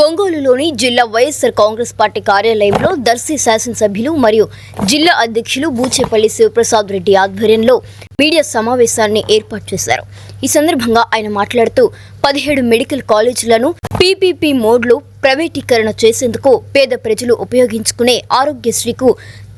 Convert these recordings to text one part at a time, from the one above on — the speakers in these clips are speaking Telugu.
ఒంగోలులోని జిల్లా వైఎస్ఆర్ కాంగ్రెస్ పార్టీ కార్యాలయంలో దర్శి శాసనసభ్యులు మరియు జిల్లా అధ్యక్షులు బూచేపల్లి శివప్రసాద్ రెడ్డి ఆధ్వర్యంలో మీడియా సమావేశాన్ని ఏర్పాటు చేశారు. ఈ సందర్భంగా ఆయన మాట్లాడుతూ పదిహేడు మెడికల్ కాలేజీలను పీపీపీ మోడ్లో ప్రైవేటీకరణ చేసేందుకు పేద ప్రజలు ఉపయోగించుకునే ఆరోగ్యశ్రీకు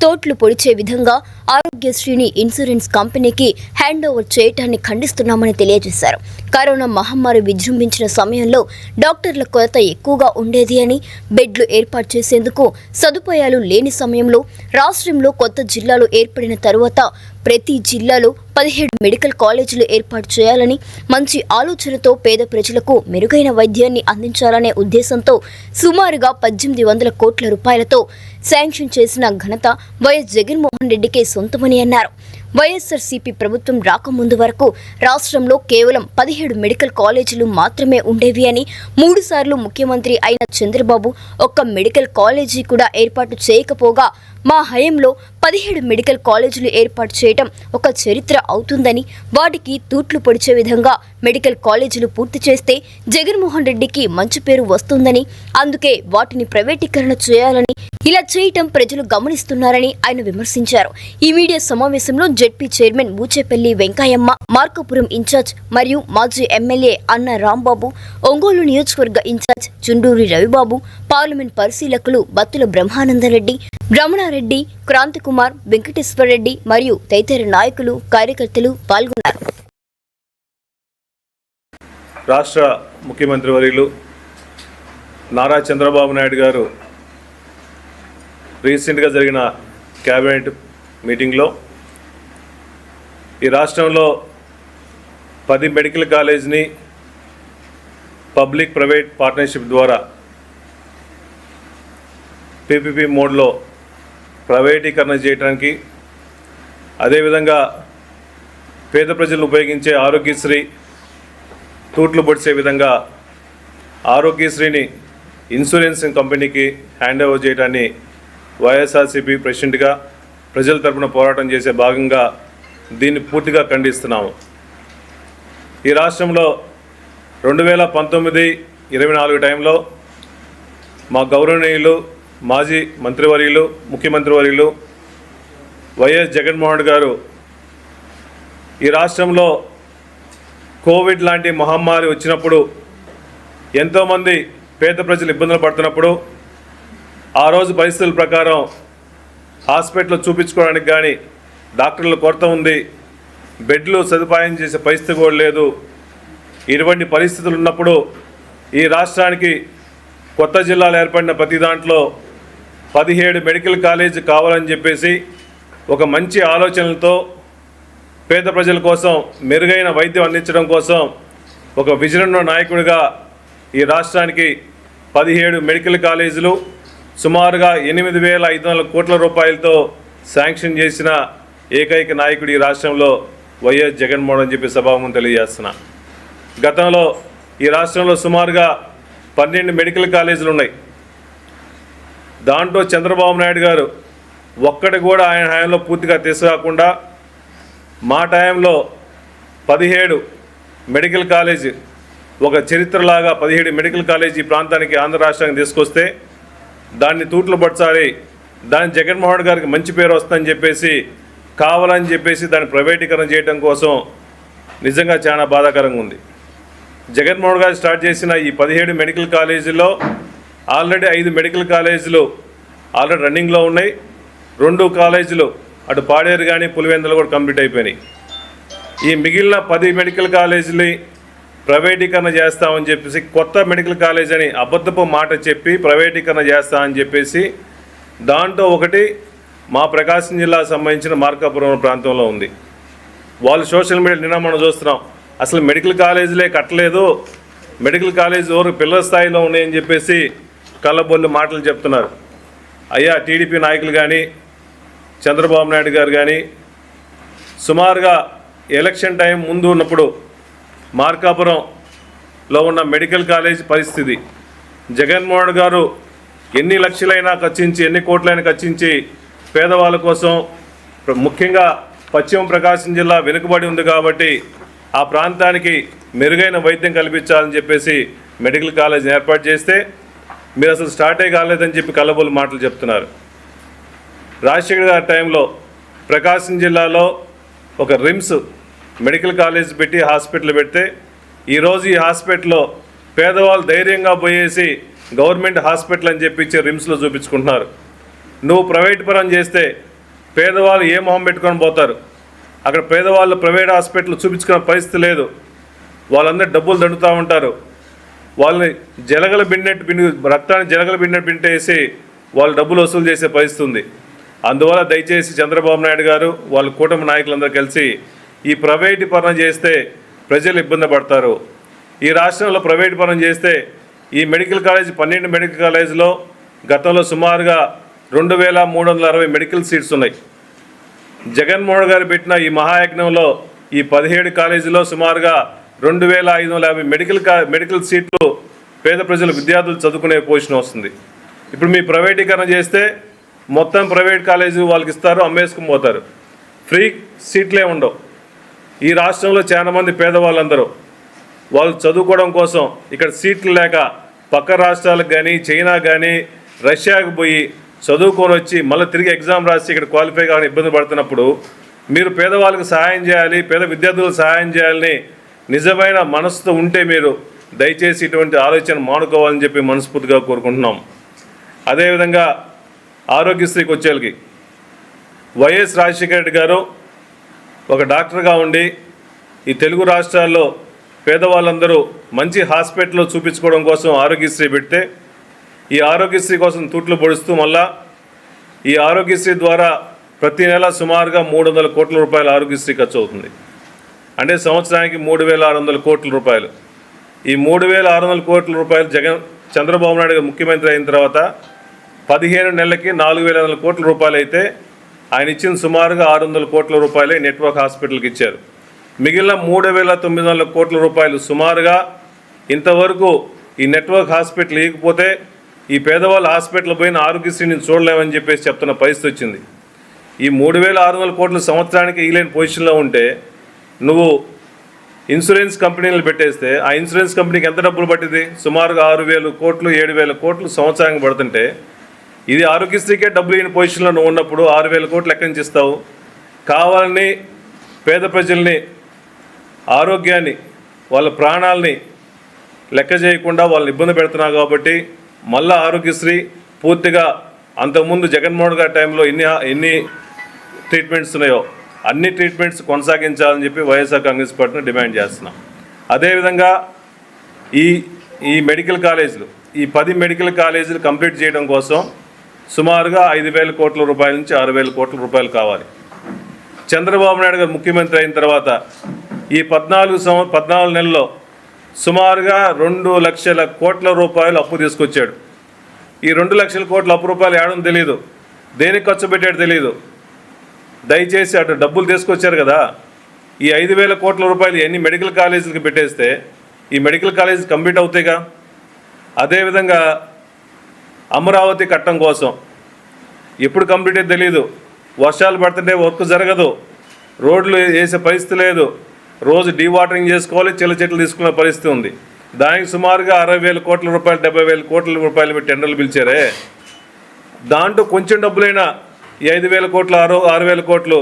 తోట్లు పొడిచే విధంగా ఆరోగ్యశ్రీని ఇన్సూరెన్స్ కంపెనీకి హ్యాండ్ ఓవర్ చేయటాన్ని ఖండిస్తున్నామని తెలియజేశారు. కరోనా మహమ్మారి విజృంభించిన సమయంలో డాక్టర్ల కొరత ఎక్కువగా ఉండేది అని బెడ్లు ఏర్పాటు చేసేందుకు సదుపాయాలు లేని సమయంలో రాష్ట్రంలో కొత్త జిల్లాలు ఏర్పడిన తరువాత ప్రతి జిల్లాలో పదిహేడు మెడికల్ కాలేజీలు ఏర్పాటు చేయాలని మంచి ఆలోచనతో పేద ప్రజలకు మెరుగైన వైద్యాన్ని అందించాలనే ఉద్దేశంతో సుమారుగా పద్దెనిమిది వందల కోట్ల రూపాయలతో శాంక్షన్ చేసిన ఘనత వైఎస్ జగన్మోహన్ రెడ్డికే సొంతమని అన్నారు. వైఎస్ఆర్సీపీ ప్రభుత్వం రాకముందు వరకు రాష్ట్రంలో కేవలం పదిహేడు మెడికల్ కాలేజీలు మాత్రమే ఉండేవి అని మూడుసార్లు ముఖ్యమంత్రి అయిన చంద్రబాబు ఒక్క మెడికల్ కాలేజీ కూడా ఏర్పాటు చేయకపోగా మా హయంలో పదిహేడు మెడికల్ కాలేజీలు ఏర్పాటు చేయటం ఒక చరిత్ర అవుతుందని వాటికి తూట్లు పొడిచే విధంగా మెడికల్ కాలేజీలు పూర్తి చేస్తే జగన్మోహన్ రెడ్డికి మంచి పేరు వస్తుందని అందుకే వాటిని ప్రైవేటీకరణ చేయాలని ఇలా చేయటం ప్రజలు గమనిస్తున్నారని ఆయన విమర్శించారు. ఈ మీడియా సమావేశంలో ZP chairman Bucheppalli Venkayyamma Markapuram incharge మరియు మాజీ ఎమ్మెల్యే అన్న రాంబాబు ఒంగోలు నియోజకవర్గ ఇన్ఛార్జ్ చుండూరి రవిబాబు పార్లమెంట్ పరిశీలకులు బత్తుల బ్రహ్మానందరెడ్డి రమణారెడ్డి క్రాంతికుమార్ వెంకటేశ్వరరెడ్డి మరియు తదితర నాయకులు కార్యకర్తలు పాల్గొన్నారు. రాష్ట్ర ముఖ్యమంత్రి వర్యులు నారా చంద్రబాబు నాయుడు గారు రీసెంట్గా జరిగిన క్యాబినెట్ మీటింగ్లో ఈ రాష్ట్రంలో పది మెడికల్ కాలేజ్ని పబ్లిక్ ప్రైవేట్ పార్ట్నర్షిప్ ద్వారా పీపీపీ మోడ్లో ప్రైవేటీకరణ చేయడానికి అదేవిధంగా పేద ప్రజలు ఉపయోగించే ఆరోగ్యశ్రీ తూట్లు పొడిచే విధంగా ఆరోగ్యశ్రీని ఇన్సూరెన్స్ కంపెనీకి హ్యాండ్ ఓవర్ చేయడాన్ని వైఎస్ఆర్సీపీ ప్రెసిడెంట్గా ప్రజల తరపున పోరాటం చేసే భాగంగా దీన్ని పూర్తిగా ఖండిస్తున్నాము. ఈ రాష్ట్రంలో రెండు వేల పంతొమ్మిది ఇరవై నాలుగు టైంలో మా గౌరవనీయులు మాజీ మంత్రివర్యులు ముఖ్యమంత్రివర్యులు వైఎస్ జగన్మోహన్ గారు ఈ రాష్ట్రంలో కోవిడ్ లాంటి మహమ్మారి వచ్చినప్పుడు ఎంతోమంది పేద ప్రజలు ఇబ్బందులు పడుతున్నప్పుడు ఆ రోజు పరిస్థితుల ప్రకారం హాస్పిటల్ చూపించుకోవడానికి కానీ డాక్టర్ల కొరత ఉంది బెడ్లు సదుపాయం చేసే పరిస్థితి కూడా లేదు. ఇటువంటి పరిస్థితులు ఉన్నప్పుడు ఈ రాష్ట్రానికి కొత్త జిల్లాలు ఏర్పడిన ప్రతి దాంట్లో పదిహేడు మెడికల్ కాలేజ్ కావాలని చెప్పేసి ఒక మంచి ఆలోచనలతో పేద ప్రజల కోసం మెరుగైన వైద్యం అందించడం కోసం ఒక విజనన్న నాయకుడిగా ఈ రాష్ట్రానికి పదిహేడు మెడికల్ కాలేజీలు సుమారుగా ఎనిమిది వేల ఐదు వందల కోట్ల రూపాయలతో శాంక్షన్ చేసిన ఏకైక నాయకుడు ఈ రాష్ట్రంలో వైఎస్ జగన్మోహన్ అని చెప్పి సభాముఖం తెలియజేస్తున్నా. గతంలో ఈ రాష్ట్రంలో సుమారుగా పన్నెండు మెడికల్ కాలేజీలు ఉన్నాయి. దాంట్లో చంద్రబాబు నాయుడు గారు ఒక్కటి కూడా ఆయన హయాంలో పూర్తిగా తీసుకురాకుండా మా టైంలో పదిహేడు మెడికల్ కాలేజ్ ఒక చరిత్రలాగా పదిహేడు మెడికల్ కాలేజ్ ఈ ప్రాంతానికి ఆంధ్ర రాష్ట్రానికి తీసుకొస్తే దాన్ని తూట్లు పట్టాలి దాని జగన్మోహన్ గారికి మంచి పేరు వస్తుందని చెప్పేసి కావాలని చెప్పేసి దాన్ని ప్రైవేటీకరణ చేయడం కోసం నిజంగా చాలా బాధాకరంగా ఉంది. జగన్మోహన్ గారు స్టార్ట్ చేసిన ఈ పదిహేడు మెడికల్ కాలేజీలో ఆల్రెడీ ఐదు మెడికల్ కాలేజీలు ఆల్రెడీ రన్నింగ్లో ఉన్నాయి. రెండు కాలేజీలు అటు పాడేరు కానీ పులివెందులు కూడా కంప్లీట్ అయిపోయినాయి. ఈ మిగిలిన పది మెడికల్ కాలేజీని ప్రైవేటీకరణ చేస్తామని చెప్పేసి కొత్త మెడికల్ కాలేజ్ అని అబద్ధపు మాట చెప్పి ప్రైవేటీకరణ చేస్తామని చెప్పేసి దాంట్లో ఒకటి మా ప్రకాశం జిల్లాకు సంబంధించిన మార్కాపురం ప్రాంతంలో ఉంది. వాళ్ళు సోషల్ మీడియా నిన్న మనం చూస్తున్నాం. అసలు మెడికల్ కాలేజీలే కట్టలేదు. మెడికల్ కాలేజ్ ఎవరు పిల్లల స్థాయిలో ఉన్నాయని చెప్పేసి కళ్ళబొల్లి మాటలు చెప్తున్నారు. అయ్యా టీడీపీ నాయకులు కానీ చంద్రబాబు నాయుడు గారు కానీ సుమారుగా ఎలక్షన్ టైం ముందు ఉన్నప్పుడు మార్కాపురంలో ఉన్న మెడికల్ కాలేజ్ పరిస్థితి. జగన్మోహన్ గారు ఎన్ని లక్షలైనా ఖర్చించి ఎన్ని కోట్లైనా ఖర్చించి పేదవాళ్ళ కోసం ముఖ్యంగా పశ్చిమ ప్రకాశం జిల్లా వెనుకబడి ఉంది కాబట్టి ఆ ప్రాంతానికి మెరుగైన వైద్యం కల్పించాలని చెప్పేసి మెడికల్ కాలేజ్ ఏర్పాటు చేస్తే మీరు అసలు స్టార్టే కాలేదని చెప్పి కలబోలు మాటలు చెప్తున్నారు. రాజశేఖర్ గారి టైంలో ప్రకాశం జిల్లాలో ఒక రిమ్స్ మెడికల్ కాలేజ్ పెట్టి హాస్పిటల్ పెడితే ఈరోజు ఈ హాస్పిటల్లో పేదవాళ్ళు ధైర్యంగా పోయేసి గవర్నమెంట్ హాస్పిటల్ అని చెప్పించి రిమ్స్లో చూపించుకుంటున్నారు. నువ్వు ప్రైవేట్ పరం చేస్తే పేదవాళ్ళు ఏ మొహం పెట్టుకొని పోతారు? అక్కడ పేదవాళ్ళు ప్రైవేట్ హాస్పిటల్ చూపించుకునే పరిస్థితి లేదు. వాళ్ళందరూ డబ్బులు దండుతూ ఉంటారు. వాళ్ళని జలగల బిన్నెట్టు బిన్ను రక్తాన్ని జలగల బిన్నెట్టు బింటేసి వాళ్ళు డబ్బులు వసూలు చేసే పరిస్థితి ఉంది. అందువల్ల దయచేసి చంద్రబాబు నాయుడు గారు వాళ్ళ కూటమి నాయకులందరూ కలిసి ఈ ప్రైవేటు పరం చేస్తే ప్రజలు ఇబ్బంది పడతారు. ఈ రాష్ట్రంలో ప్రైవేటు పరం చేస్తే ఈ మెడికల్ కాలేజ్ పన్నెండు మెడికల్ కాలేజీలో గతంలో సుమారుగా రెండు వేల మూడు వందల అరవై మెడికల్ సీట్స్ ఉన్నాయి. జగన్మోహన్ గారు పెట్టిన ఈ మహాయజ్ఞంలో ఈ పదిహేడు కాలేజీలో సుమారుగా రెండు వేల ఐదు వందల యాభై మెడికల్ కా మెడికల్ సీట్లు పేద ప్రజలు విద్యార్థులు చదువుకునే పొజిషన్ వస్తుంది. ఇప్పుడు మీ ప్రైవేటీకరణ చేస్తే మొత్తం ప్రైవేట్ కాలేజీ వాళ్ళకి ఇస్తారు అమ్మేసుకుని పోతారు. ఫ్రీ సీట్లే ఉండవు. ఈ రాష్ట్రంలో చాలా మంది పేదవాళ్ళందరూ వాళ్ళు చదువుకోవడం కోసం ఇక్కడ సీట్లు లేక పక్క రాష్ట్రాలకు కానీ చైనా కానీ రష్యాకు పోయి చదువుకొని వచ్చి మళ్ళీ తిరిగి ఎగ్జామ్ రాసి ఇక్కడ క్వాలిఫై కావాలని ఇబ్బంది పడుతున్నప్పుడు మీరు పేదవాళ్ళకి సహాయం చేయాలి పేద విద్యార్థులకు సహాయం చేయాలని నిజమైన మనసుతో ఉంటే మీరు దయచేసి ఇటువంటి ఆలోచన మానుకోవాలని చెప్పి మనస్ఫూర్తిగా కోరుకుంటున్నాం. అదేవిధంగా ఆరోగ్యశ్రీకి వచ్చేళ్ళకి వైఎస్ రాజశేఖర రెడ్డి గారు ఒక డాక్టర్గా ఉండి ఈ తెలుగు రాష్ట్రాల్లో పేదవాళ్ళందరూ మంచి హాస్పిటల్లో చూపించుకోవడం కోసం ఆరోగ్యశ్రీ పెడితే ఈ ఆరోగ్యశ్రీ కోసం తూట్లు పొడుస్తూ మళ్ళా ఈ ఆరోగ్యశ్రీ ద్వారా ప్రతి నెల సుమారుగా మూడు వందల కోట్ల రూపాయల ఆరోగ్యశ్రీ ఖర్చు అవుతుంది. అంటే సంవత్సరానికి మూడు వేల ఆరు వందల కోట్ల రూపాయలు. ఈ మూడు వేల ఆరు వందల కోట్ల రూపాయలు జగన్ చంద్రబాబు నాయుడు గారు ముఖ్యమంత్రి అయిన తర్వాత పదిహేను నెలలకి నాలుగు వేల వందల కోట్ల రూపాయలు అయితే ఆయన ఇచ్చిన సుమారుగా ఆరు వందల కోట్ల రూపాయలే నెట్వర్క్ హాస్పిటల్కి ఇచ్చారు. మిగిలిన మూడు వేల తొమ్మిది వందల కోట్ల రూపాయలు సుమారుగా ఇంతవరకు ఈ నెట్వర్క్ హాస్పిటల్ ఇవ్వకపోతే ఈ పేదవాళ్ళ హాస్పిటల్ పోయిన ఆరోగ్యశ్రీని చూడలేమని చెప్పేసి చెప్తున్న పరిస్థితి వచ్చింది. ఈ మూడు వేల ఆరు వందల కోట్లు సంవత్సరానికి ఇయలేని పొజిషన్లో ఉంటే నువ్వు ఇన్సూరెన్స్ కంపెనీలు పెట్టేస్తే ఆ ఇన్సూరెన్స్ కంపెనీకి ఎంత డబ్బులు పట్టింది? సుమారుగా ఆరు వేలు కోట్లు ఏడు వేల కోట్లు సంవత్సరానికి పడుతుంటే ఇది ఆరోగ్యశ్రీకే డబ్బులు లేని పొజిషన్లో నువ్వు ఉన్నప్పుడు ఆరు వేల కోట్లు ఎక్కడి నుంచి ఇస్తావు? కావాలని పేద ప్రజల్ని ఆరోగ్యాన్ని వాళ్ళ ప్రాణాలని లెక్క చేయకుండా వాళ్ళని ఇబ్బంది పెడుతున్నావు కాబట్టి మళ్ళా ఆరోగ్యశ్రీ పూర్తిగా అంతకుముందు జగన్మోహన్ గారి టైంలో ఎన్ని ఎన్ని ట్రీట్మెంట్స్ ఉన్నాయో అన్ని ట్రీట్మెంట్స్ కొనసాగించాలని చెప్పి వైఎస్ఆర్ కాంగ్రెస్ పార్టీని డిమాండ్ చేస్తున్నాం. అదేవిధంగా ఈ ఈ మెడికల్ కాలేజీలు ఈ పది మెడికల్ కాలేజీలు కంప్లీట్ చేయడం కోసం సుమారుగా ఐదు వేల కోట్ల రూపాయల నుంచి ఆరు వేల కోట్ల రూపాయలు కావాలి. చంద్రబాబు నాయుడు గారు ముఖ్యమంత్రి అయిన తర్వాత ఈ పద్నాలుగు సంవ పద్నాలుగు నెలల్లో సుమారుగా రెండు లక్షల కోట్ల రూపాయలు అప్పు తీసుకొచ్చాడు. ఈ రెండు లక్షల కోట్ల అప్పు రూపాయలు ఏడడం తెలియదు దేనికి ఖర్చు పెట్టాడు తెలియదు దయచేసి అటు డబ్బులు తీసుకొచ్చారు కదా. ఈ ఐదు వేల కోట్ల రూపాయలు ఎన్ని మెడికల్ కాలేజీలకు పెట్టేస్తే ఈ మెడికల్ కాలేజ్ కంప్లీట్ అవుతాయిగా? అదేవిధంగా అమరావతి కట్టడం కోసం ఎప్పుడు కంప్లీట్ అయితే తెలియదు వర్షాలు పడుతుంటే వర్క్ జరగదు. రోడ్లు వేసే పరిస్థితి లేదు. రోజు డీవాటరింగ్ చేసుకోవాలి చిల్ల చెట్లు తీసుకునే పరిస్థితి ఉంది. దానికి సుమారుగా అరవై వేల కోట్ల రూపాయలు డెబ్బై వేల కోట్ల రూపాయలు పెట్టి టెండర్లు పిలిచారే. దాంట్లో కొంచెం డబ్బులైనా ఈ ఐదు వేల కోట్లు ఆరు ఆరు వేల కోట్లు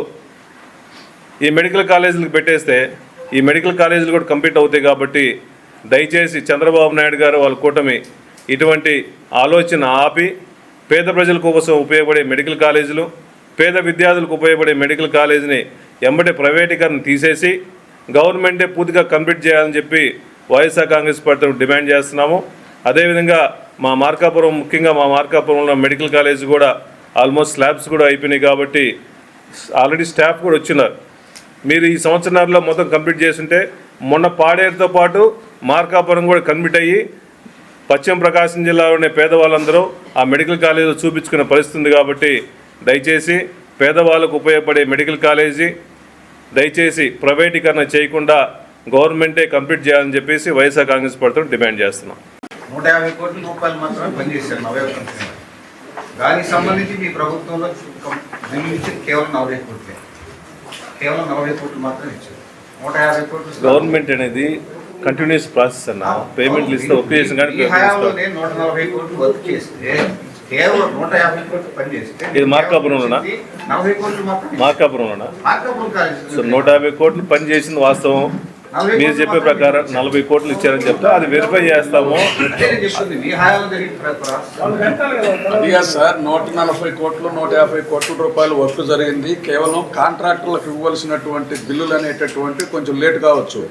ఈ మెడికల్ కాలేజీలకు పెట్టేస్తే ఈ మెడికల్ కాలేజీలు కూడా కంప్లీట్ అవుతాయి కాబట్టి దయచేసి చంద్రబాబు నాయుడు గారు వాళ్ళ కూటమి ఇటువంటి ఆలోచన ఆపి పేద ప్రజల కోసం ఉపయోగపడే మెడికల్ కాలేజీలు పేద విద్యార్థులకు ఉపయోగపడే మెడికల్ కాలేజీని ఎంబటే ప్రైవేటీకరణ తీసేసి గవర్నమెంటే పూర్తిగా కంప్లీట్ చేయాలని చెప్పి వైఎస్ఆర్ కాంగ్రెస్ పార్టీ డిమాండ్ చేస్తున్నాము. అదేవిధంగా మా మార్కాపురం ముఖ్యంగా మా మార్కాపురంలో మెడికల్ కాలేజ్ కూడా ఆల్మోస్ట్ స్లాబ్స్ కూడా అయిపోయినాయి కాబట్టి ఆల్రెడీ స్టాఫ్ కూడా వచ్చినారు మీరు ఈ సంవత్సరాల్లో మొత్తం కంప్లీట్ చేస్తుంటే మొన్న పాడేరుతో పాటు మార్కాపురం కూడా కంప్లీట్ అయ్యి పశ్చిమ ప్రకాశం జిల్లాలోని పేదవాళ్ళందరూ ఆ మెడికల్ కాలేజీలో చూపించుకునే పరిస్థితి ఉంది కాబట్టి దయచేసి పేదవాళ్ళకు ఉపయోగపడే మెడికల్ కాలేజీ దయచేసి ప్రైవేటీకరణ చేయకుండా గవర్నమెంటే కంప్లీట్ చేయాలని చెప్పేసి వైఎస్ఆర్ కాంగ్రెస్ పార్టీతో డిమాండ్ చేస్తున్నాం. నూట యాభై కోట్ల రూపాయలు మాత్రమే పనిచేశారు దానికి సంబంధించి మీ ప్రభుత్వంలో బిల్లు ఇచ్చింది కేవలం నలభై కోట్లే కేవలం నలభై కోట్లు మాత్రమే ఇచ్చారు. నూట యాభై కోట్లు గవర్నమెంట్ అనేది కంటిన్యూస్ ప్రాసెస్ అన్న కానీ ఈ హయాంలోనే నూట నలభై కోట్లు వర్క్ చేస్తే కేవలం నూట యాభై కోట్లు పని చేస్తే ఇది మార్కాపురంలోనా? నలభై కోట్లు మాత్రం మార్కాపురంలోనా? మార్కాపురం కాలేజ్ సో నూట యాభై కోట్లు పని చేసింది వాస్తవం. మీరు చెప్పే ప్రకారం నలభై కోట్లు ఇచ్చారని చెప్తే అది వెరిఫై చేస్తాము. సార్ నూట నలభై కోట్లు నూట యాభై కోట్ల రూపాయల వర్క్ జరిగింది. కేవలం కాంట్రాక్టర్లకు ఇవ్వాల్సినటువంటి బిల్లులు అనేటటువంటి కొంచెం లేట్ కావచ్చు.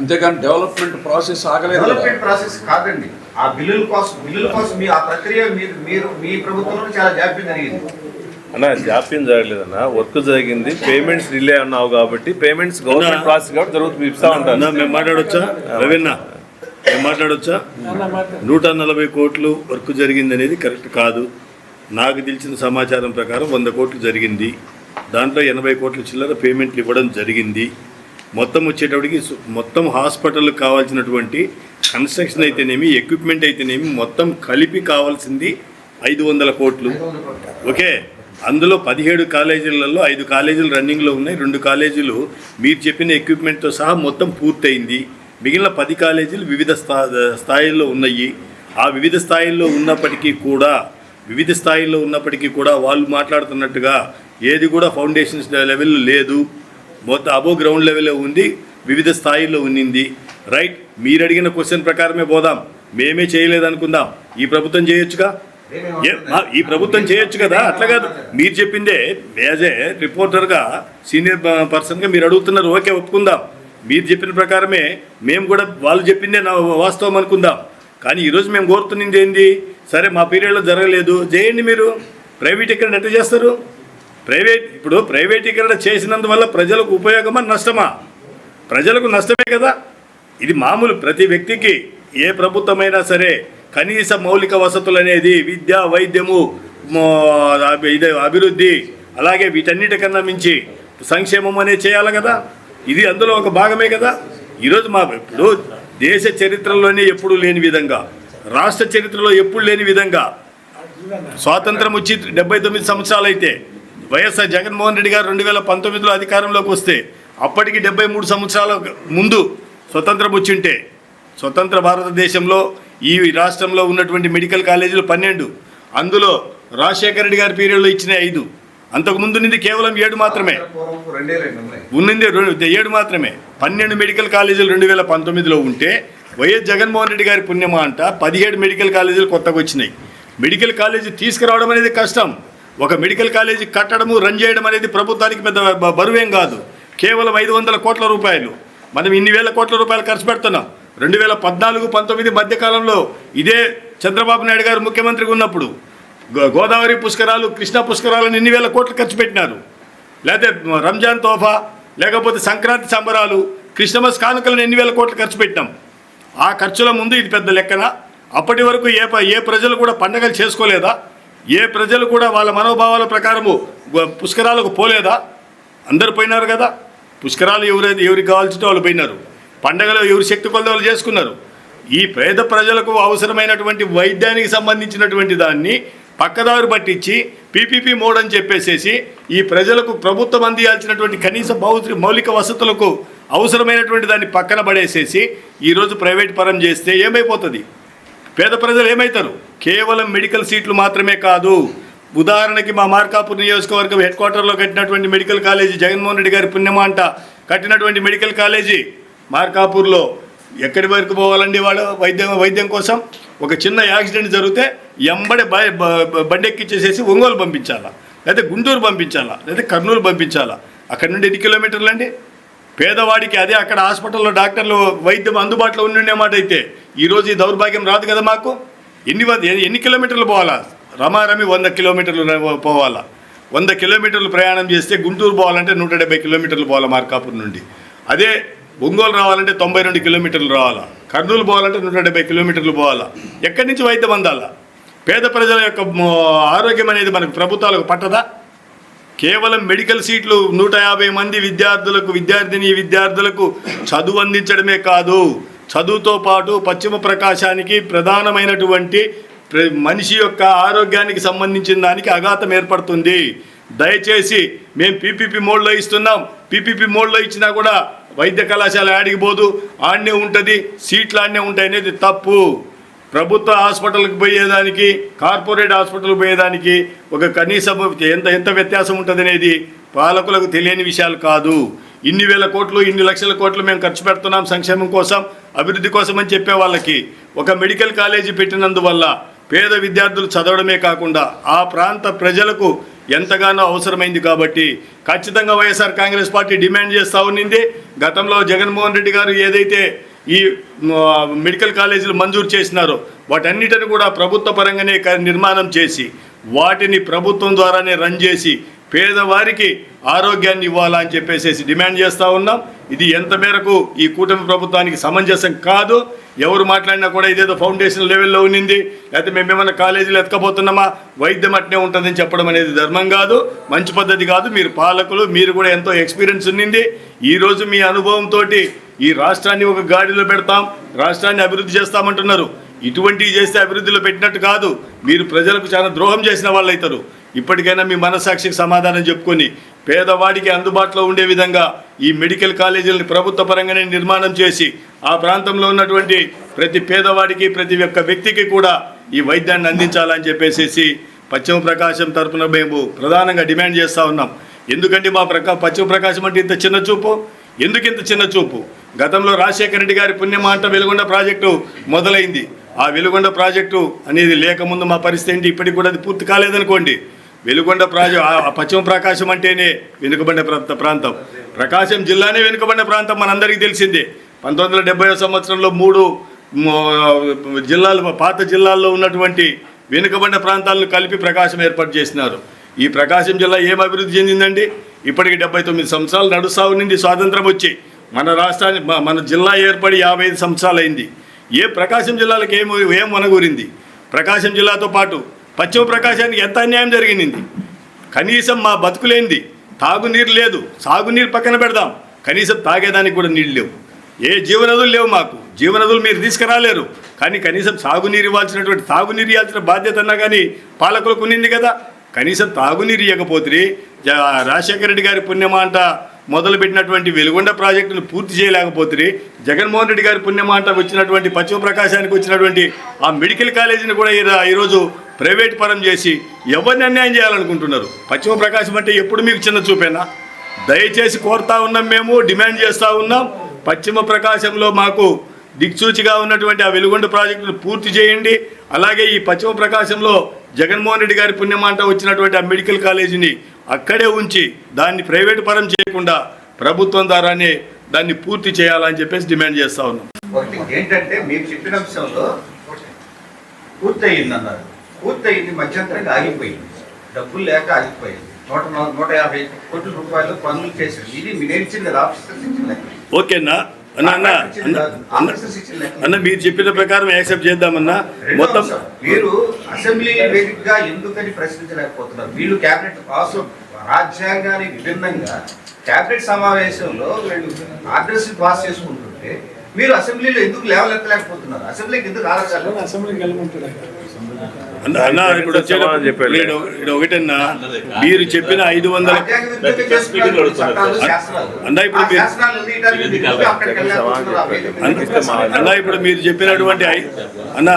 అంతేగాని డెవలప్మెంట్ ప్రాసెస్ ఆగలేదు. డెవలప్మెంట్ ప్రాసెస్ కాదండి. ఆ బిల్లుల కోసం బిల్లుల కోసం మీ ఆ ప్రక్రియ మీరు మీరు మీ ప్రభుత్వంలో చాలా జాప్యం జరిగింది. అన్న జాప్యం జరగలేదన్న. వర్క్ జరిగింది. పేమెంట్స్ డిలే అన్నావు కాబట్టి పేమెంట్స్ గవర్నమెంట్ ప్రాసెస్ కాబట్టి జరుగుతుంది. ఇస్తా అన్నా, ఉంటాను. మేము మాట్లాడొచ్చా? రవీణ మేము మాట్లాడొచ్చా? నూట నలభై కోట్లు వర్క్ జరిగింది అనేది కరెక్ట్ కాదు. నాకు తెలిసిన సమాచారం ప్రకారం వంద కోట్లు జరిగింది. దాంట్లో ఎనభై కోట్ల చిల్లర పేమెంట్లు ఇవ్వడం జరిగింది. మొత్తం వచ్చేటప్పటికి మొత్తం హాస్పిటల్కి కావాల్సినటువంటి కన్స్ట్రక్షన్ అయితేనేమి ఎక్విప్మెంట్ అయితేనేమి మొత్తం కలిపి కావాల్సింది ఐదు వందల కోట్లు. ఓకే? అందులో పదిహేడు కాలేజీలలో ఐదు కాలేజీలు రన్నింగ్లో ఉన్నాయి. రెండు కాలేజీలు మీరు చెప్పిన ఎక్విప్మెంట్తో సహా మొత్తం పూర్తయింది. మిగిలిన పది కాలేజీలు వివిధ స్థా స్థాయిల్లో ఉన్నాయి. ఆ వివిధ స్థాయిల్లో ఉన్నప్పటికీ కూడా వివిధ స్థాయిల్లో ఉన్నప్పటికీ కూడా వాళ్ళు మాట్లాడుతున్నట్టుగా ఏది కూడా ఫౌండేషన్స్ లెవెల్ లేదు. మొత్తం అబో గ్రౌండ్ లెవెల్లో ఉంది వివిధ స్థాయిల్లో ఉన్నింది. రైట్ మీరు అడిగిన క్వశ్చన్ ప్రకారమే పోదాం. మేమే చేయలేదనుకుందాం. ఈ ప్రభుత్వం చేయొచ్చుగా? ఈ ప్రభుత్వం చేయొచ్చు కదా? అట్లా కాదు. మీరు చెప్పిందే యాజ్ ఏ రిపోర్టర్గా సీనియర్ పర్సన్గా మీరు అడుగుతున్నారు ఓకే ఒప్పుకుందాం. మీరు చెప్పిన ప్రకారమే మేము కూడా వాళ్ళు చెప్పిందే నా వాస్తవం అనుకుందాం. కానీ ఈరోజు మేము కోరుతున్నది ఏంది? సరే మా పీరియడ్లో జరగలేదు. చేయండి మీరు. ప్రైవేటీకరణ ఎట్లా చేస్తారు? ప్రైవేట్ ఇప్పుడు ప్రైవేటీకరణ చేసినందువల్ల ప్రజలకు ఉపయోగమా నష్టమా? ప్రజలకు నష్టమే కదా. ఇది మామూలు ప్రతి వ్యక్తికి ఏ ప్రభుత్వమైనా సరే కనీస మౌలిక వసతులు అనేది విద్య వైద్యము ఇది ఇదే అభివృద్ధి అలాగే వీటన్నిటికన్నా మించి సంక్షేమం అనేది చేయాలి కదా. ఇది అందులో ఒక భాగమే కదా. ఈరోజు మా ఇప్పుడు దేశ చరిత్రలోనే ఎప్పుడూ లేని విధంగా రాష్ట్ర చరిత్రలో ఎప్పుడు లేని విధంగా స్వాతంత్రం వచ్చి డెబ్బై తొమ్మిది సంవత్సరాలు అయితే వైఎస్ఆర్ జగన్మోహన్ రెడ్డి గారు రెండు వేల పంతొమ్మిదిలో అధికారంలోకి వస్తే అప్పటికి డెబ్బై మూడు సంవత్సరాల ముందు స్వతంత్రం వచ్చింటే స్వతంత్ర భారతదేశంలో ఈ రాష్ట్రంలో ఉన్నటువంటి మెడికల్ కాలేజీలు పన్నెండు. అందులో రాజశేఖర రెడ్డి గారి పీరియడ్లో ఇచ్చిన ఐదు. అంతకు ముందు నుండి కేవలం ఏడు మాత్రమే. పూర్వం రెండు ఉన్నింది రెండు ఏడు మాత్రమే. పన్నెండు మెడికల్ కాలేజీలు రెండు వేల పంతొమ్మిదిలో ఉంటే వైఎస్ జగన్మోహన్ రెడ్డి గారి పుణ్యమా అంట పదిహేడు మెడికల్ కాలేజీలు కొత్తగా వచ్చినాయి. మెడికల్ కాలేజీ తీసుకురావడం అనేది కష్టం. ఒక మెడికల్ కాలేజీ కట్టడము రన్ చేయడం అనేది ప్రభుత్వానికి పెద్ద బరువేం కాదు. కేవలం ఐదు వందల కోట్ల రూపాయలు. మనం ఇన్ని వేల కోట్ల రూపాయలు ఖర్చు పెడుతున్నాం. రెండు వేల పద్నాలుగు పంతొమ్మిది మధ్యకాలంలో ఇదే చంద్రబాబు నాయుడు గారు ముఖ్యమంత్రిగా ఉన్నప్పుడు గో- గోదావరి పుష్కరాలు కృష్ణా పుష్కరాలను ఎన్ని వేల కోట్లు ఖర్చు పెట్టినారు? లేకపోతే రంజాన్ తోఫా లేకపోతే సంక్రాంతి సంబరాలు క్రిస్టమస్ కానుకలను ఎన్ని వేల కోట్లు ఖర్చు పెట్టినాం? ఆ ఖర్చుల ముందు ఇది పెద్ద లెక్కన. అప్పటి వరకు ఏ ప- ఏ ప్రజలు కూడా పండగలు చేసుకోలేదా? ఏ ప్రజలు కూడా వాళ్ళ మనోభావాల ప్రకారము పుష్కరాలకు పోలేదా? అందరు పోయినారు కదా. పుష్కరాలు ఎవరైతే ఎవరికి కావాల్సిన వాళ్ళు పోయినారు. పండగలు ఎవరు శక్తి కొలది చేసుకున్నారు? ఈ పేద ప్రజలకు అవసరమైనటువంటి వైద్యానికి సంబంధించినటువంటి దాన్ని పక్కదారు పట్టించి పీపీపీ మోడ్ అని చెప్పేసేసి ఈ ప్రజలకు ప్రభుత్వం అందియాల్సినటువంటి కనీస భౌతి మౌలిక వసతులకు అవసరమైనటువంటి దాన్ని పక్కన పడేసేసి ఈరోజు ప్రైవేట్ పరం చేస్తే ఏమైపోతుంది? పేద ప్రజలు ఏమవుతారు కేవలం మెడికల్ సీట్లు మాత్రమే కాదు. ఉదాహరణకి మా మార్కాపూర్ నియోజకవర్గం హెడ్ క్వార్టర్లో కట్టినటువంటి మెడికల్ కాలేజీ జగన్మోహన్ రెడ్డి గారి పుణ్యమంట. కట్టినటువంటి మెడికల్ కాలేజీ మార్కాపూర్లో ఎక్కడి వరకు పోవాలండి వాడు వైద్యం వైద్యం కోసం? ఒక చిన్న యాక్సిడెంట్ జరిగితే ఎంబడి బండెక్కిచ్చేసేసి ఒంగోలు పంపించాలా? లేదా గుంటూరు పంపించాలా? లేదా కర్నూలు పంపించాలా? అక్కడ నుండి ఎన్ని కిలోమీటర్లు అండి? పేదవాడికి అదే అక్కడ హాస్పిటల్లో డాక్టర్లు వైద్యం అందుబాటులో ఉండే మాట అయితే ఈరోజు ఈ దౌర్భాగ్యం రాదు కదా మాకు? ఎన్ని ఎన్ని కిలోమీటర్లు పోవాలా? రమారమి వంద కిలోమీటర్లు పోవాలా? వంద కిలోమీటర్లు ప్రయాణం చేస్తే గుంటూరు పోవాలంటే నూట డెబ్బై కిలోమీటర్లు పోవాలా మార్కాపూర్ నుండి? అదే ఒంగోలు రావాలంటే తొంభై రెండు కిలోమీటర్లు రావాలా? కర్నూలు పోవాలంటే నూట డెబ్బై కిలోమీటర్లు పోవాలా? ఎక్కడి నుంచి వైద్యం అందాలా పేద ప్రజల యొక్క ఆరోగ్యం అనేది మనకు ప్రభుత్వాలకు పట్టదా? కేవలం మెడికల్ సీట్లు నూట యాభై మంది విద్యార్థులకు విద్యార్థిని విద్యార్థులకు చదువు అందించడమే కాదు. చదువుతో పాటు పశ్చిమ ప్రకాశానికి ప్రధానమైనటువంటి ప్ర- మనిషి యొక్క ఆరోగ్యానికి సంబంధించిన దానికి అఘాతం ఏర్పడుతుంది. దయచేసి మేము పీపీపీ మోడ్లో ఇస్తున్నాం. పీపీపీ మోడ్లో ఇచ్చినా కూడా వైద్య కళాశాల ఆడికి పోదు ఆడనే ఉంటుంది సీట్లు ఆడనే ఉంటాయి అనేది తప్పు. ప్రభుత్వ హాస్పిటల్కి పోయేదానికి కార్పొరేట్ హాస్పిటల్కి పోయేదానికి ఒక కనీసం ఎంత ఎంత వ్యత్యాసం ఉంటుంది అనేది పాలకులకు తెలియని విషయాలు కాదు. ఇన్ని వేల కోట్లు ఇన్ని లక్షల కోట్లు మేము ఖర్చు పెడుతున్నాం సంక్షేమం కోసం అభివృద్ధి కోసం అని చెప్పే వాళ్ళకి. ఒక మెడికల్ కాలేజీ పెట్టినందువల్ల పేద విద్యార్థులు చదవడమే కాకుండా ఆ ప్రాంత ప్రజలకు ఎంతగానో అవసరమైంది కాబట్టి ఖచ్చితంగా వైఎస్ఆర్ కాంగ్రెస్ పార్టీ డిమాండ్ చేస్తూ ఉన్నింది. గతంలో జగన్మోహన్ రెడ్డి గారు ఏదైతే ఈ మెడికల్ కాలేజీలు మంజూరు చేసినారో వాటన్నిటిని కూడా ప్రభుత్వ పరంగానే నిర్మాణం చేసి వాటిని ప్రభుత్వం ద్వారానే రన్ చేసి పేదవారికి ఆరోగ్యాన్ని ఇవ్వాలా అని చెప్పేసి డిమాండ్ చేస్తూ ఉన్నాం. ఇది ఎంత మేరకు ఈ కూటమి ప్రభుత్వానికి సమంజసం కాదు. ఎవరు మాట్లాడినా కూడా ఇదేదో ఫౌండేషన్ లెవెల్లో ఉన్నింది. లేకపోతే మేము ఏమైనా కాలేజీలు ఎత్తకపోతున్నామా? వైద్యం అట్నే ఉంటుందని చెప్పడం అనేది ధర్మం కాదు. మంచి పద్ధతి కాదు. మీరు పాలకులు మీరు కూడా ఎంతో ఎక్స్పీరియన్స్ ఉన్నింది. ఈరోజు మీ అనుభవంతో ఈ రాష్ట్రాన్ని ఒక గాడిలో పెడతాం. రాష్ట్రాన్ని అభివృద్ధి చేస్తామంటున్నారు. ఇటువంటివి చేస్తే అభివృద్ధిలో పెట్టినట్టు కాదు. మీరు ప్రజలకు చాలా ద్రోహం చేసిన వాళ్ళు అవుతారు ఇప్పటికైనా మీ మనసాక్షికి సమాధానం చెప్పుకొని పేదవాడికి అందుబాటులో ఉండే విధంగా ఈ మెడికల్ కాలేజీలను ప్రభుత్వ పరంగానే నిర్మాణం చేసి ఆ ప్రాంతంలో ఉన్నటువంటి ప్రతి పేదవాడికి ప్రతి ఒక్క వ్యక్తికి కూడా ఈ వైద్యాన్ని అందించాలని చెప్పేసి పశ్చిమ ప్రకాశం తరపున మేము ప్రధానంగా డిమాండ్ చేస్తూ ఉన్నాం. ఎందుకంటే మా ప్రకా పశ్చిమ ప్రకాశం అంటే ఇంత చిన్న చూపు? ఎందుకు ఇంత చిన్న చూపు? గతంలో రాజశేఖర రెడ్డి గారి పుణ్యమాట వెలుగొండ ప్రాజెక్టు మొదలైంది. ఆ వెలుగొండ ప్రాజెక్టు అనేది లేకముందు మా పరిస్థితి ఏంటి? ఇప్పటికి కూడా అది పూర్తి కాలేదనుకోండి. వెలుగొండ ప్రాజెక్ట్ ఆ పశ్చిమ ప్రకాశం అంటేనే వెనుకబడిన ప్రాంత ప్రాంతం. ప్రకాశం జిల్లానే వెనుకబడిన ప్రాంతం మనందరికీ తెలిసిందే. పంతొమ్మిది వందల సంవత్సరంలో మూడు జిల్లాలు పాత జిల్లాల్లో ఉన్నటువంటి వెనుకబడిన ప్రాంతాలను కలిపి ప్రకాశం ఏర్పాటు చేసినారు. ఈ ప్రకాశం జిల్లా ఏం అభివృద్ధి చెందిందండి? ఇప్పటికి డెబ్బై తొమ్మిది సంవత్సరాలు నడుస్తావు నుండి స్వాతంత్రం వచ్చి మన రాష్ట్రాన్ని మన జిల్లా ఏర్పడి యాభై ఐదు సంవత్సరాలు అయింది ఏ ప్రకాశం జిల్లాలకు ఏం ఏం వనగూరింది? ప్రకాశం జిల్లాతో పాటు పశ్చిమ ప్రకాశానికి ఎంత అన్యాయం జరిగింది? కనీసం మా బతుకులేంది? తాగునీరు లేదు. సాగునీరు పక్కన పెడదాం. కనీసం తాగేదానికి కూడా నీళ్ళు లేవు. ఏ జీవనదులు లేవు మాకు. జీవనదులు మీరు తీసుకురాలేరు. కానీ కనీసం సాగునీరు ఇవ్వాల్సినటువంటి తాగునీరు ఇవ్వాల్సిన బాధ్యత అన్నా కానీ పాలకులకు ఉన్నింది కదా. కనీసం తాగునీరు ఇవ్వకపోతే రాజశేఖర రెడ్డి గారి పుణ్యమా అంట? మొదలుపెట్టినటువంటి వెలుగొండ ప్రాజెక్టును పూర్తి చేయలేకపోతే జగన్మోహన్ రెడ్డి గారి పుణ్యమాట వచ్చినటువంటి పశ్చిమ ప్రకాశానికి వచ్చినటువంటి ఆ మెడికల్ కాలేజీని కూడా ఈరోజు ప్రైవేట్ పరం చేసి ఎవరిని అన్యాయం చేయాలనుకుంటున్నారు? పశ్చిమ ప్రకాశం అంటే ఎప్పుడు మీకు చిన్న చూపేనా? దయచేసి కోరుతా ఉన్నాం మేము డిమాండ్ చేస్తూ ఉన్నాం. పశ్చిమ ప్రకాశంలో మాకు దిక్సూచిగా ఉన్నటువంటి ఆ వెలుగొండ ప్రాజెక్టును పూర్తి చేయండి. అలాగే ఈ పశ్చిమ ప్రకాశంలో జగన్మోహన్ రెడ్డి గారి పుణ్యమాట వచ్చినటువంటి ఆ మెడికల్ కాలేజీని అక్కడే ఉంచి దాన్ని ప్రైవేట్ పరం చేయకుండా ప్రభుత్వం ద్వారానే దాన్ని పూర్తి చేయాలని చెప్పేసి డిమాండ్ చేస్తూ ఉన్నాం. ఒకటి ఏంటంటే మీరు చెప్పిన అంశంలో పూర్తయింది అన్నారు పూర్తయింది మధ్యంతరంగా ఆగిపోయింది. డబ్బులు లేక ఆగిపోయింది. నూట నూట యాభై కోట్ల రూపాయలు పనులు చేశారు. ఇది మీరు ఇచ్చిన లెక్క ఓకేనా అన్న అన్న మీరు చెప్పిన ప్రకారం యాక్సెప్ట్ చేద్దామన్నా. మొత్తం మీరు అసెంబ్లీ వేదికగా ఎందుకని ప్రశ్నించలేకపోతున్నారు? వీళ్ళు కేబినెట్ పాస్ రాజ్యాంగానికి విభిన్నంగా కేబినెట్ సమావేశంలో వీళ్ళు ఆర్డర్స్ పాస్ చేసుకుంటుంటే మీరు అసెంబ్లీలో ఎందుకు లేవలెత్తలేకపోతున్నారు అసెంబ్లీకి ఎందుకు ఆలోచన అన్న అన్న ఇప్పుడు చెప్పాడు. ఒకటన్నా మీరు చెప్పిన ఐదు వందల. అన్న ఇప్పుడు అన్న ఇప్పుడు మీరు చెప్పినటువంటి అన్న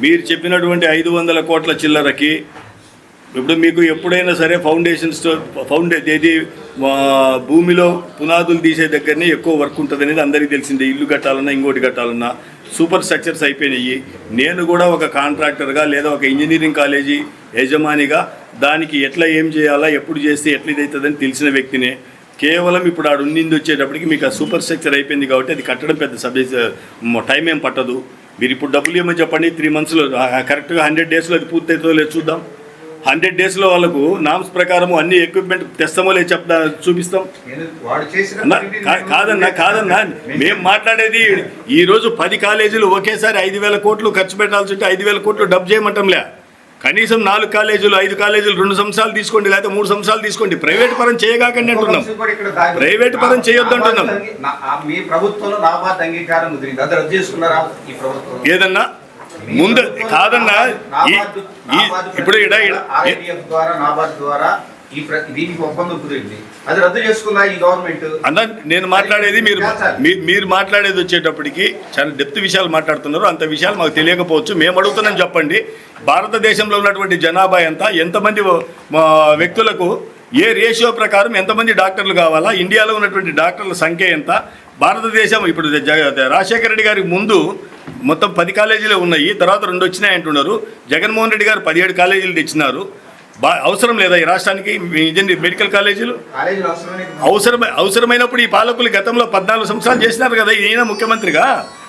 మీరు చెప్పినటువంటి ఐదు వందల కోట్ల చిల్లరకి ఇప్పుడు మీకు ఎప్పుడైనా సరే ఫౌండేషన్స్ ఫౌండే ఏది భూమిలో పునాదులు తీసే దగ్గరనే ఎక్కువ వర్క్ ఉంటుంది అనేది అందరికీ తెలిసిందే ఇల్లు కట్టాలన్నా ఇంకోటి కట్టాలన్నా సూపర్ స్ట్రక్చర్స్ అయిపోయినాయి. నేను కూడా ఒక కాంట్రాక్టర్గా లేదా ఒక ఇంజనీరింగ్ కాలేజీ యజమానిగా దానికి ఎట్లా ఏం చేయాలా ఎప్పుడు చేస్తే ఎట్లా ఇదవుతుందని తెలిసిన వ్యక్తినే. కేవలం ఇప్పుడు ఆడు ఉండింది వచ్చేటప్పటికి మీకు ఆ సూపర్ స్ట్రక్చర్ అయిపోయింది కాబట్టి అది కట్టడం పెద్ద సబ్జెక్ట్ టైం ఏం పట్టదు. మీరు ఇప్పుడు డబ్బులు ఏమని చెప్పండి త్రీ మంత్స్లో కరెక్ట్గా హండ్రెడ్ డేస్లో అది పూర్తి అవుతుందో లేదు చూద్దాం. హండ్రెడ్ డేస్లో వాళ్ళకు నామ్స్ ప్రకారం అన్ని ఎక్విప్మెంట్ తెస్తామో లేదు చెప్తా చూపిస్తాం. కాదన్నా కాదన్నా మేము మాట్లాడేది ఈ రోజు పది కాలేజీలు ఒకేసారి ఐదు వేల కోట్లు ఖర్చు పెట్టాల్సి ఉంటే ఐదు వేల కోట్లు డబ్బు చేయమంటంలే. కనీసం నాలుగు కాలేజీలు ఐదు కాలేజీలు రెండు సంవత్సరాలు తీసుకోండి లేకపోతే మూడు సంవత్సరాలు తీసుకోండి. ప్రైవేట్ పరం చేయగాకండి అంటున్నాం. ప్రైవేట్ పరం చేయొద్దు అంటున్నాం. ఏదన్నా? ముందు కాదన్నా ఇప్పుడు ఇడ ఇడ- ఆర్ఐడిఎఫ్ ద్వారా నాబార్డు ద్వారా ఈ ప్ర- దీనికి ఒప్పందం కుదిరింది. అది రద్దు చేసుకున్నా ఈ గవర్నమెంట్ అన్న నేను మాట్లాడేది మీరు మీరు మాట్లాడేది వచ్చేటప్పటికి చాలా డెప్త్ విషయాలు మాట్లాడుతున్నారు. అంత విషయాలు మాకు తెలియకపోవచ్చు. మేము అడుగుతున్నాం చెప్పండి. భారతదేశంలో ఉన్నటువంటి జనాభా ఎంత? ఎంతమంది వ్యక్తులకు ఏ రేషియో ప్రకారం ఎంతమంది డాక్టర్లు కావాలా? ఇండియాలో ఉన్నటువంటి డాక్టర్ల సంఖ్య ఎంత? భారతదేశం ఇప్పుడు రాజశేఖర రెడ్డి గారికి ముందు మొత్తం పది కాలేజీలే ఉన్నాయి. తర్వాత రెండు వచ్చినాయి అంటున్నారు. జగన్మోహన్ రెడ్డి గారు పదిహేడు కాలేజీలు తెచ్చినారు. బా అవసరం లేదా ఈ రాష్ట్రానికి? మీ ఇదేంటి మెడికల్ కాలేజీలు? అవసరమై అవసరమైనప్పుడు ఈ పాలకులు గతంలో పద్నాలుగు సంవత్సరాలు చేసినారు కదా ఈయన ముఖ్యమంత్రిగా?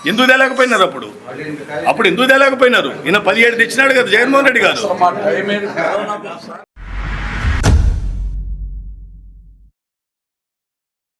ఎందుకు తేలేకపోయినారు అప్పుడు? అప్పుడు ఎందుకు తేలేకపోయినారు? ఈయన పదిహేడు తెచ్చినాడు కదా జగన్మోహన్ రెడ్డి గారు.